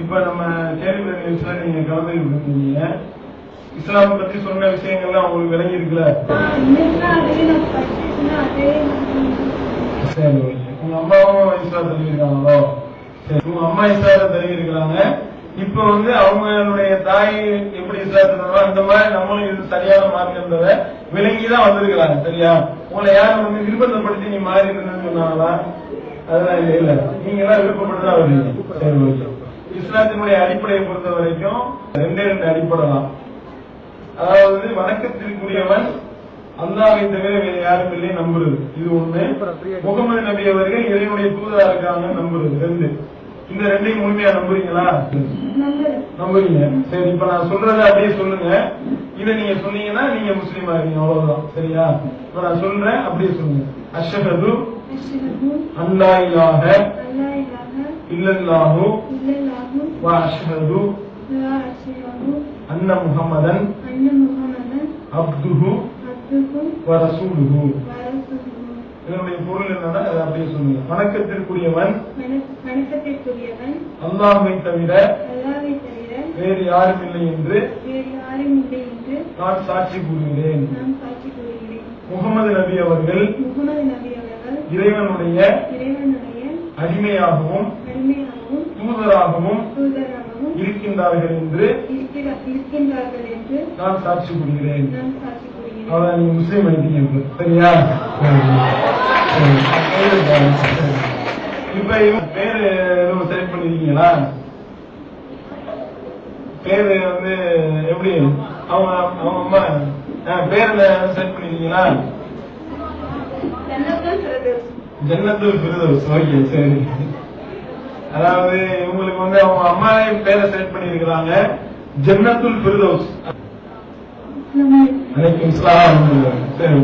இப்ப நம்ம கேள்வி நிகழ்ச்சியில நீங்க கலந்துருக்கீங்க இஸ்லாம் பத்தி சொன்ன விஷயங்கள்லாம் உங்களுக்கு விளங்கி இருக்குல்ல சரி ஓகே. உங்க அம்மாவும் இஸ்லாம் தெரிவிக்கிறாங்களோ சரி உங்க அம்மா இஸ்லாத்தை தெரிவிக்கிறாங்க இப்ப வந்து அவங்களுடைய தாய் எப்படி இஸ்லாத்தினாலும் அந்த மாதிரி நம்மளும் இது சரியான மார்க்கன்றத விளங்கிதான் வந்திருக்கிறாங்க சரியா? உங்களை யாரும் வந்து நிர்பந்தப்படுத்தி நீ மாறி இருந்தேன்னு சொன்னாங்களா? அதெல்லாம் இல்ல இல்ல. நீங்க எல்லாம் விருப்பப்பட்டுதான் வருவீங்க. சரி ஓகே. இஸ்லாத்தினுடைய அடிப்படையை பொறுத்த வரைக்கும் ரெண்டே ரெண்டு அடிப்படை தான். அதாவது வணக்கத்திற்குரியவன் அல்லாவை தவிர வேறு யாரும் இல்லை நம்புறது. இது ஒண்ணு. முகமது நபி அவர்கள் இறைவனுடைய தூதரா இருக்காங்க நம்புறது. ரெண்டு. இந்த ரெண்டையும் முழுமையா நம்புறீங்களா? நம்புறீங்க. சரி இப்ப நான் சொல்றத அப்படியே சொல்லுங்க. இத நீங்க சொன்னீங்கன்னா நீங்க முஸ்லீமா இருக்கீங்க. அவ்வளவுதான். சரியா? இப்ப நான் சொல்றேன் அப்படியே சொல்லுங்க. அஷ்ஹது அல்லா இலாஹ இல்லல்லாஹு அன்ன முஹம்மதன் அப்துஹு வ ரசூலுஹு. இதனுடைய பொருள் என்னன்னா அதை அப்படியே சொல்லுங்க. வணக்கத்திற்குரியவன் அல்லாஹ்வை தவிர வேறு யாரும் இல்லை என்று நான் சாட்சி கூறுகிறேன். முகமது நபி அவர்கள் இறைவனுடைய அடிமையாகவும் தூதராகவும் இருக்கின்றார்கள் என்று நான் சாட்சி கூறுகிறேன். அவ்வளவு நீங்க முஸ்லீம் ஆயிட்டீங்க. சரியா? சரி. சரி. இப்ப பேரு எதுவும் செலக்ட் பண்ணிருக்கீங்களா? பேரு வந்து எப்படி? அவங்க அவங்க அம்மா பேர்ல செலக்ட் பண்ணிருக்கீங்களா? ஜன்னத்துல் ஃபிர்தௌஸ் ஓகே சரி அதாவது இவங்களுக்கு வந்து அவங்க அம்மாவே பேரை செலக்ட் பண்ணிருக்கிறாங்க ஜன்னத்துல் ஃபிர்தௌஸ் அலைக்கும் இஸ்லாம் சரி